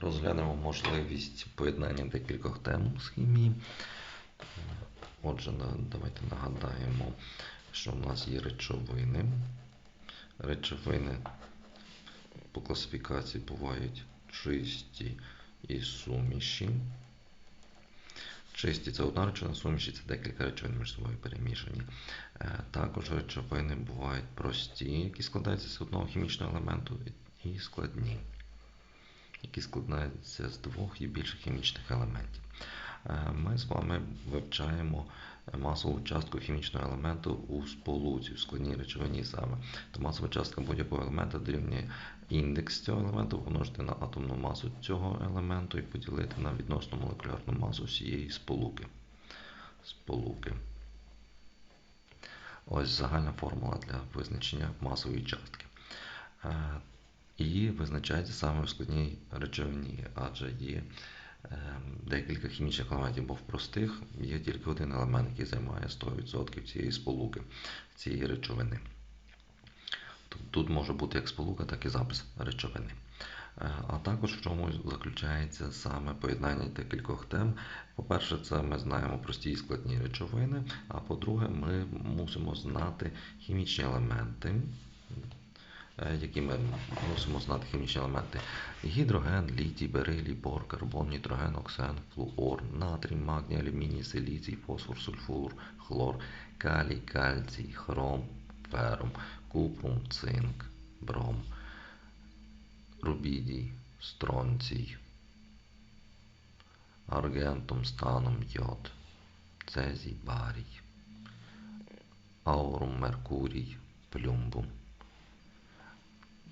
Розглянемо можливість поєднання декількох тем з хімії. Отже, давайте нагадаємо, що в нас є речовини. Речовини по класифікації бувають чисті і суміші. Чисті це одна речовина, суміші це декілька речовин між собою перемішані. Е, Також речовини бувають прості, які складаються з одного хімічного елементу, і складні, які складаються з двох і більше хімічних елементів. Е, Ми з вами вивчаємо масову частку хімічного елементу у сполуці, в складній речовині саме. То масова частка будь-якого елемента дорівнює індекс цього елементу помножити на атомну масу цього елементу і поділити на відносну молекулярну масу всієї сполуки. Сполуки. Ось загальна формула для визначення масової частки. І визначається саме в складній речовині, адже є е, декілька хімічних елементів, бо в простих є тільки один елемент, який займає 100% цієї сполуки, цієї речовини. Тут може бути як сполука, так і запис речовини. Е, А також в чому заключається саме поєднання декількох тем. По-перше, це ми знаємо прості і складні речовини, а по-друге, ми мусимо знати хімічні елементи, які ми мусимо знати хімічні елементи. Гідроген, літій, берилій, бор, карбон, нітроген, оксен, флуор, натрій, магній, алюміній, силіцій, фосфор, сульфур, хлор, калій, кальцій, хром, ферум, купрум, цинк, бром, рубідій, стронцій, аргентум, станом, йод, цезій, барій, аурум, меркурій, плюмбум.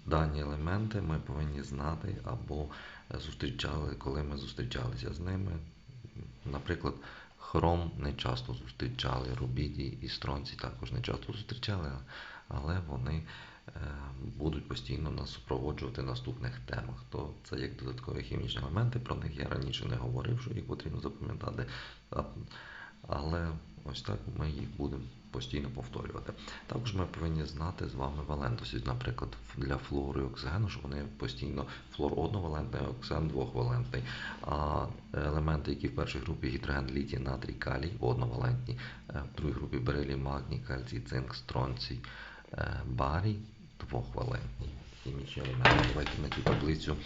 Дані елементи ми повинні знати або зустрічали, коли ми зустрічалися з ними. Наприклад, хром не часто зустрічали, рубідій і стронцій також не часто зустрічали, але вони е, будуть постійно нас супроводжувати в наступних темах. То це як додаткові хімічні елементи, про них я раніше не говорив, що їх потрібно запам'ятати. Але ось так ми їх будемо постійно повторювати. Також ми повинні знати з вами валентності, наприклад, для флору і оксигену, що вони постійно флор одновалентний, оксиген двохвалентний. А елементи, які в першій групі гідроген, літій, натрій, калій, одновалентні, е, в другій групі берилій, магній, кальцій, цинк, стронцій, е, барій, двохвалентні. Хімічні елементи. Давайте ми цю таблицю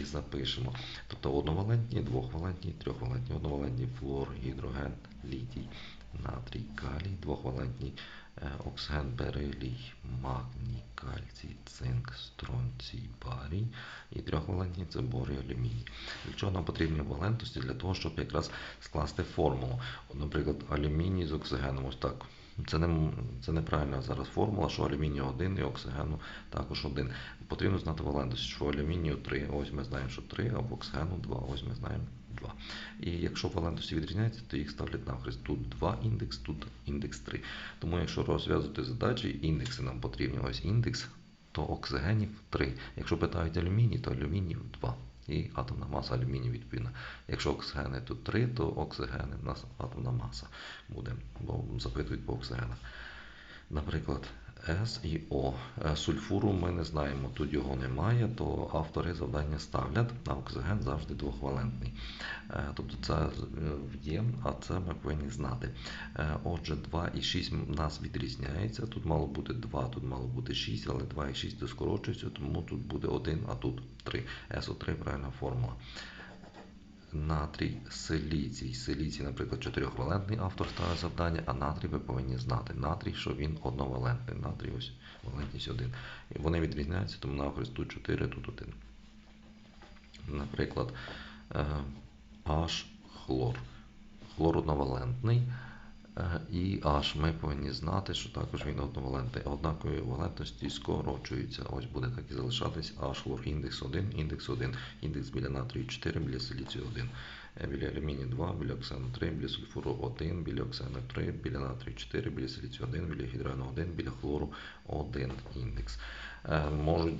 і запишемо. Тобто одновалентні, двохвалентні, трьохвалентні, одновалентні флор, гідроген, літій, натрій, калій, двохвалентні, е, оксиген, берилій, магній, кальцій, цинк, стронцій, барій і трьохвалентні це бор алюміній. Для чого нам потрібні валентності? Для того, щоб якраз скласти формулу. Наприклад, алюміній з оксигеном. Ось так. Це, не, це неправильна зараз формула, що алюмінію 1 і оксигену також 1. Потрібно знати валентності, що алюмінію 3, ось ми знаємо, що 3, або оксигену 2, ось ми знаємо 2. І якщо валентності відрізняються, то їх ставлять навхрест. Тут 2 індекс, тут індекс 3. Тому якщо розв'язувати задачі, індекси нам потрібні. Ось індекс, то оксигенів 3. Якщо питають алюміній, то алюмінів 2. І атомна маса алюмінію відповідна. Якщо оксигени тут 3, то оксигени в нас атомна маса буде, бо запитують по оксигенах. Наприклад, С і О. Е, Сульфуру ми не знаємо, тут його немає, то автори завдання ставлять, а оксиген завжди двохвалентний. Е, Тобто це е, є, а це ми повинні знати. Отже, 2 і 6 в нас відрізняється. Тут мало бути 2, тут мало бути 6, але 2 і 6 доскорочуються, тому тут буде 1, а тут 3. СО3 правильна формула. Натрій силіцій. Силіцій, наприклад, чотирьохвалентний автор ставить завдання, а натрій ви повинні знати. Натрій, що він одновалентний. Натрій ось валентність 1. І вони відрізняються, тому навхрест тут 4, тут 1. Наприклад, е, H хлор. Хлор одновалентний. Е, І H ми повинні знати, що також він одновалентний. Однакові валентності скорочуються. Ось буде так і залишатись H хлор індекс 1, індекс 1, індекс біля натрію 4, біля силіцію 1, е, біля алюмінію 2, біля оксану 3, біля сульфуру 1, біля оксану 3, біля натрію 4, біля силіцію 1, біля гідрогену 1, біля хлору 1 індекс. Е, Можуть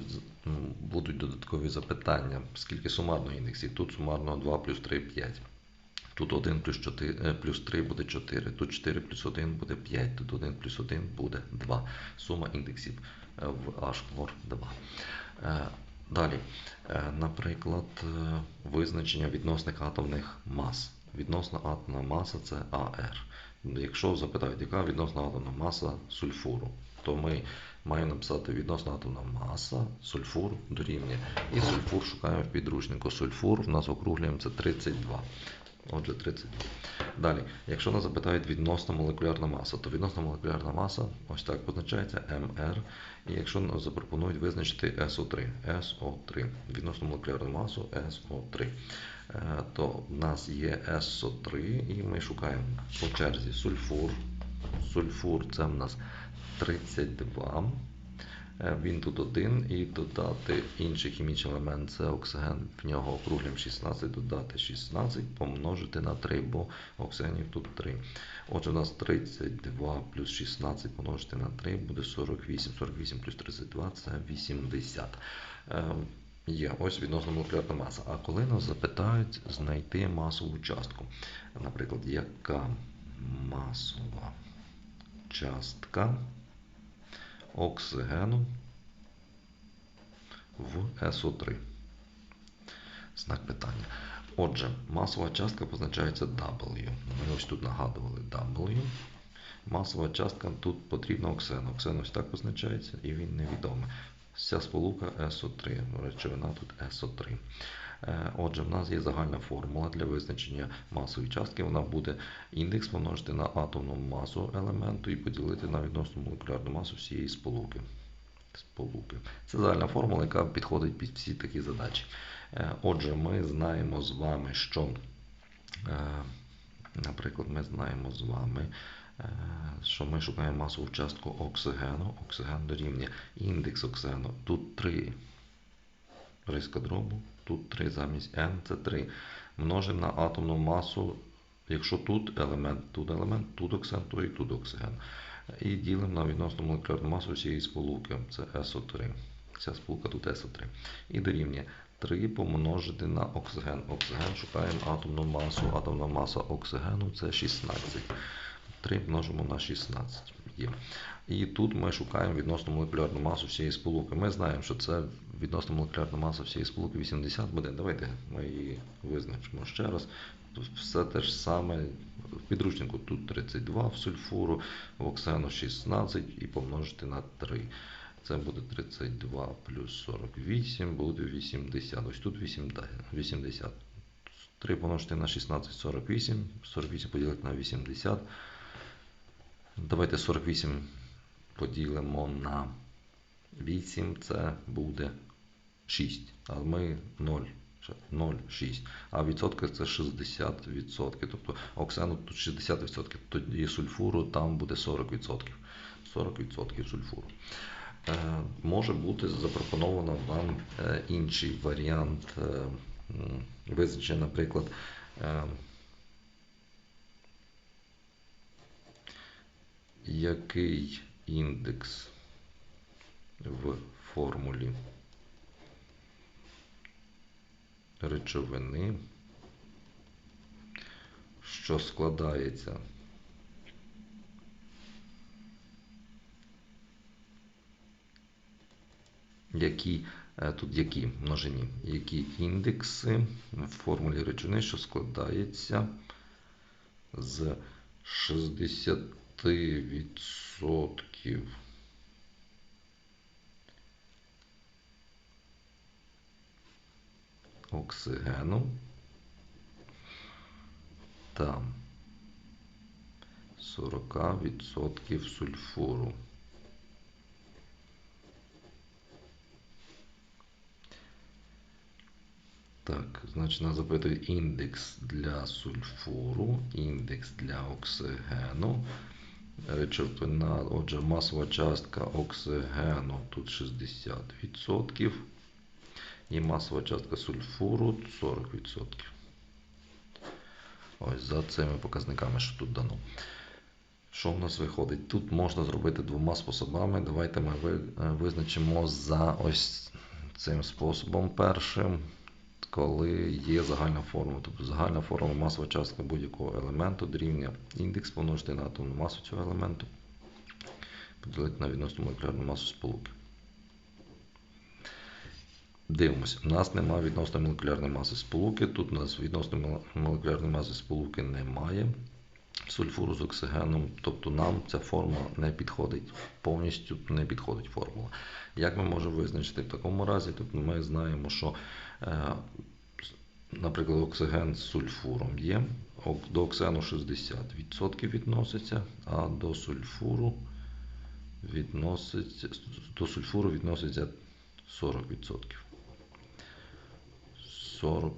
будуть додаткові запитання, скільки сумарно індексів. Тут сумарно 2 плюс 3 5. Тут 1 плюс 4, е, плюс 3 буде 4, тут 4 плюс 1 буде 5, тут 1 плюс 1 буде 2. Сума індексів е, в H хлор 2. Е, Далі, Е, наприклад, визначення відносних атомних мас. Відносна атомна маса це АР. Якщо запитають, яка відносна атомна маса сульфуру, то ми маємо написати відносна атомна маса сульфур дорівнює. І сульфур шукаємо в підручнику. Сульфур в нас округлюємо це 32. Отже, 32. Далі, якщо нас запитають відносна молекулярна маса, то відносна молекулярна маса ось так позначається МР. І якщо нас запропонують визначити СО3, СО3, відносну молекулярну масу СО3, е, то в нас є СО3, і ми шукаємо по черзі сульфур. Сульфур це в нас 32. Е, Він тут один і додати інший хімічний елемент це оксиген. В нього округлюємо 16, додати 16, помножити на 3, бо оксигенів тут 3. Отже, у нас 32 плюс 16 помножити на 3 буде 48. 48 плюс 32 це 80. Е, Є ось відносно молекулярна маса. А коли нас запитають знайти масову частку, наприклад, яка масова частка оксигену в СО3. Знак питання. Отже, масова частка позначається W. Ми ось тут нагадували W. Масова частка тут потрібна оксен. Оксен ось так позначається і він невідомий. Вся сполука СО3. Речовина тут СО3. Е, Отже, в нас є загальна формула для визначення масової частки. Вона буде індекс помножити на атомну масу елементу і поділити на відносну молекулярну масу всієї сполуки. Сполуки. Це загальна формула, яка підходить під всі такі задачі. Е, Отже, ми знаємо з вами, що, е, наприклад, ми знаємо з вами, що ми шукаємо масову частку оксигену. Оксиген дорівнює індекс оксигену. Тут 3 риска дробу, тут 3 замість n це 3. Множимо на атомну масу, якщо тут елемент, тут елемент, тут оксиген, то і тут оксиген. І ділимо на відносну молекулярну масу всієї сполуки. Це СО3. Ця сполука тут СО3. І дорівнює 3 помножити на оксиген. Оксиген шукаємо атомну масу. Атомна маса оксигену це 16. 3 множимо на 16. Є. І тут ми шукаємо відносну молекулярну масу всієї сполуки. Ми знаємо, що це відносна молекулярна маса всієї сполуки 80 буде. Давайте ми її визначимо ще раз. Все те ж саме. В підручнику тут 32 в сульфуру, в оксану 16 і помножити на 3. Це буде 32 плюс 48, буде 80. Ось тут 80. 3 помножити на 16 48. 48 поділити на 80. Давайте 48 поділимо на 8, це буде 6. А ми 0. 0,6. А відсотки це 60%. Тобто оксану тут 60%, тоді сульфуру там буде 40%. 40% сульфуру. Е, може бути запропоновано вам е, інший варіант е, визначення, наприклад, який індекс в формулі речовини, що складається які е, тут які множині, які індекси в формулі речовини, що складається з 60% оксигену та 40% сульфуру. Так, значить, нас запитує індекс для сульфуру, індекс для оксигену. Речовина, отже, масова частка оксигену тут 60%. І масова частка сульфуру 40%. Ось за цими показниками, що тут дано. Що в нас виходить? Тут можна зробити двома способами. Давайте ми визначимо за ось цим способом першим, коли є загальна формула. Тобто загальна формула масова частка будь-якого елементу дорівнює індекс помножити на атомну масу цього елементу, поділити на відносну молекулярну масу сполуки. Дивимося, у нас немає відносно молекулярної маси сполуки. Тут у нас відносно молекулярної маси сполуки немає сульфуру з оксигеном, тобто нам ця формула не підходить. Повністю не підходить формула. Як ми можемо визначити в такому разі? Тобто ми знаємо, що, наприклад, оксиген з сульфуром є. До оксигену 60% відноситься, а до сульфуру відноситься, до сульфуру відноситься 40%. 40%.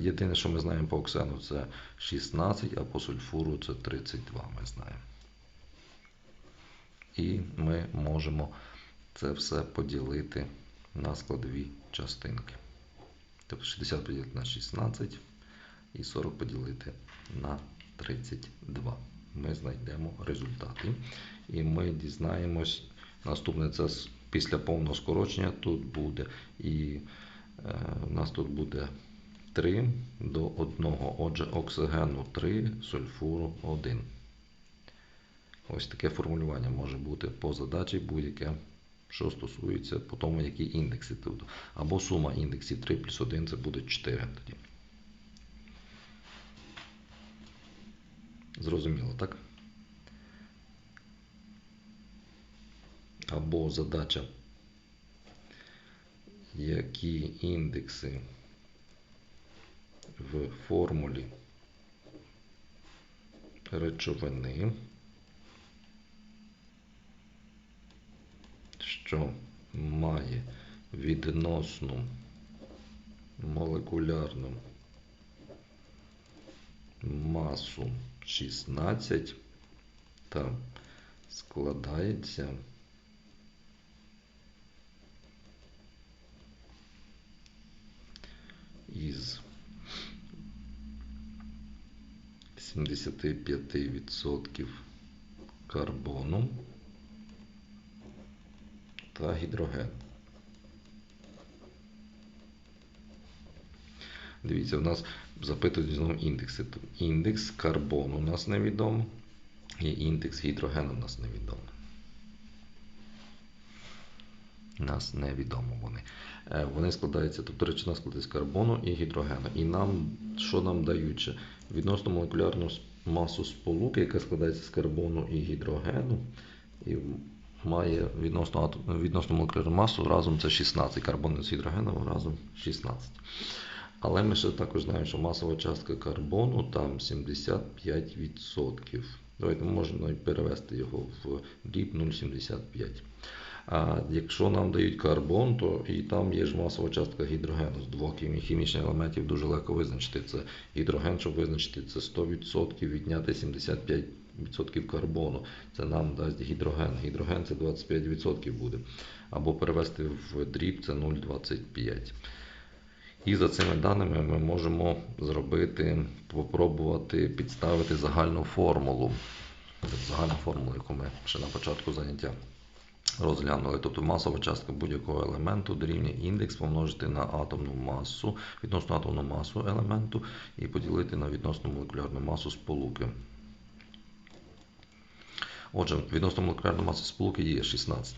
Єдине, що ми знаємо по оксену, це 16, а по сульфуру це 32, ми знаємо. І ми можемо це все поділити на складові частинки. Тобто 60 поділити на 16 і 40 поділити на 32. Ми знайдемо результати. І ми дізнаємось, наступне це після повного скорочення тут буде. І е, у нас тут буде 3 до 1. Отже, оксигену 3, сульфуру 1. Ось таке формулювання може бути по задачі будь-яке, що стосується по тому, які індекси тут. Або сума індексів 3 плюс 1 це буде 4 тоді. Зрозуміло, так? Або задача, які індекси в формулі речовини, що має відносну молекулярну масу 16 та складається із 75% карбону та гідрогену. Дивіться, у нас запитують знову індекси. Індекс карбону у нас невідомо, і індекс гідрогену у нас невідомо. У нас невідомо вони. Е, Вони складаються, тобто речовина складається з карбону і гідрогену. І нам, що нам дають? Відносно молекулярну масу сполуки, яка складається з карбону і гідрогену, і має відносно, відносно молекулярну масу разом це 16. Карбон з гідрогеном разом 16. Але ми ще також знаємо, що масова частка карбону там 75%. Давайте можна перевести його в дріб 0,75. А якщо нам дають карбон, то і там є ж масова частка гідрогену з двох хімічних елементів дуже легко визначити. Це гідроген, щоб визначити, це 100% відняти 75% карбону. Це нам дасть гідроген. Гідроген це 25% буде. Або перевести в дріб це 0,25. І за цими даними ми можемо зробити, попробувати підставити загальну формулу. Загальну формулу, яку ми ще на початку заняття розглянули. Тобто масова частка будь-якого елементу дорівнює індекс помножити на атомну масу, відносно атомну масу елементу і поділити на відносну молекулярну масу сполуки. Отже, відносно молекулярної маси сполуки є 16.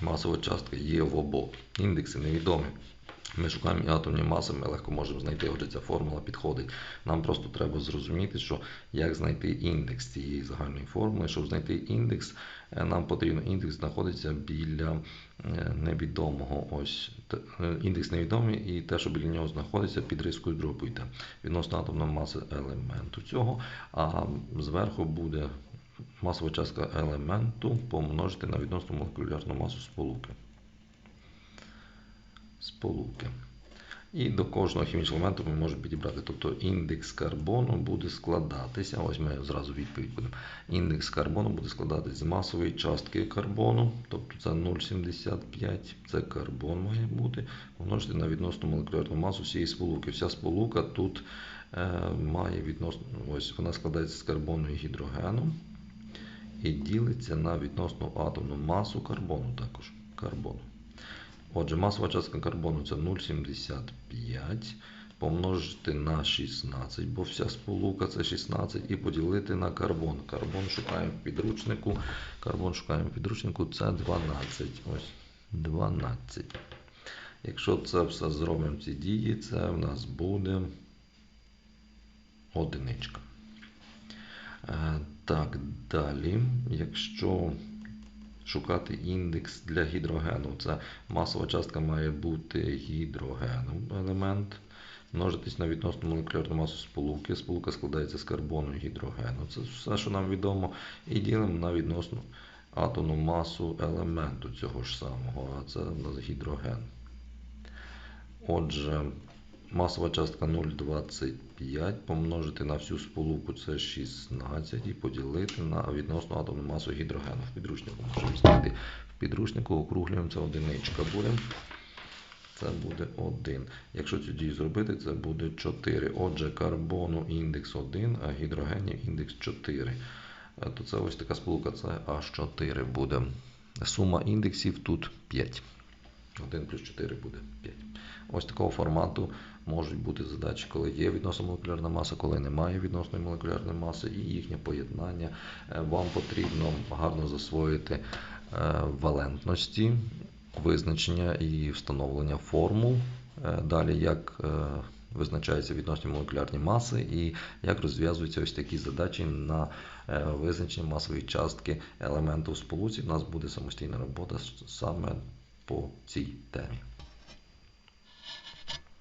Масова частка є в обох. Індекси невідомі. Ми шукаємо атомні маси, ми легко можемо знайти, отже ця формула підходить. Нам просто треба зрозуміти, що як знайти індекс цієї загальної формули. Щоб знайти індекс, е, нам потрібно індекс знаходиться біля е, невідомого. Ось е, індекс невідомий, і те, що біля нього знаходиться, під рискою дробу йде. Відносно атомної маси елементу цього, а зверху буде масова частка елементу помножити на відносну молекулярну масу сполуки. Сполуки. І до кожного хімічного елементу ми можемо підібрати. Тобто індекс карбону буде складатися. Ось ми зразу відповідь будемо. Індекс карбону буде складатися з масової частки карбону, тобто це 0,75, це карбон має бути, помножити на відносну молекулярну масу всієї сполуки. Вся сполука тут е, має відносно, ось вона складається з карбону і гідрогену і ділиться на відносну атомну масу карбону також. Карбону. Отже, масова частка карбону це 0,75 помножити на 16, бо вся сполука це 16, і поділити на карбон. Карбон шукаємо в підручнику. Карбон шукаємо в підручнику, це 12. Ось 12. Якщо це все зробимо ці дії, це в нас буде одиничка. Так, далі, якщо шукати індекс для гідрогену, це масова частка має бути гідрогеном елемент, множитись на відносну молекулярну масу сполуки. Сполука складається з карбону і гідрогену. Це все, що нам відомо, і ділимо на відносну атомну масу елементу цього ж самого, а це у нас гідроген. Отже, масова частка 0,25 помножити на всю сполуку це 16 і поділити на відносну атомну масу гідрогену. В підручнику можемо знайти. В підручнику округлюємо це одиничка буде. Це буде 1. Якщо цю дію зробити, це буде 4. Отже, карбону індекс 1, а гідрогенів індекс 4. Е, То це ось така сполука, це H4 буде. Сума індексів тут 5. 1 плюс 4 буде 5. Ось такого формату можуть бути задачі, коли є відносно молекулярна маса, коли немає відносної молекулярної маси, і їхнє поєднання. Е, Вам потрібно гарно засвоїти е, валентності, визначення і встановлення формул. Е, Далі, як визначаються відносні молекулярні маси і як розв'язуються ось такі задачі на визначення масової частки елементу в сполуці. У нас буде самостійна робота саме po' sì, temi.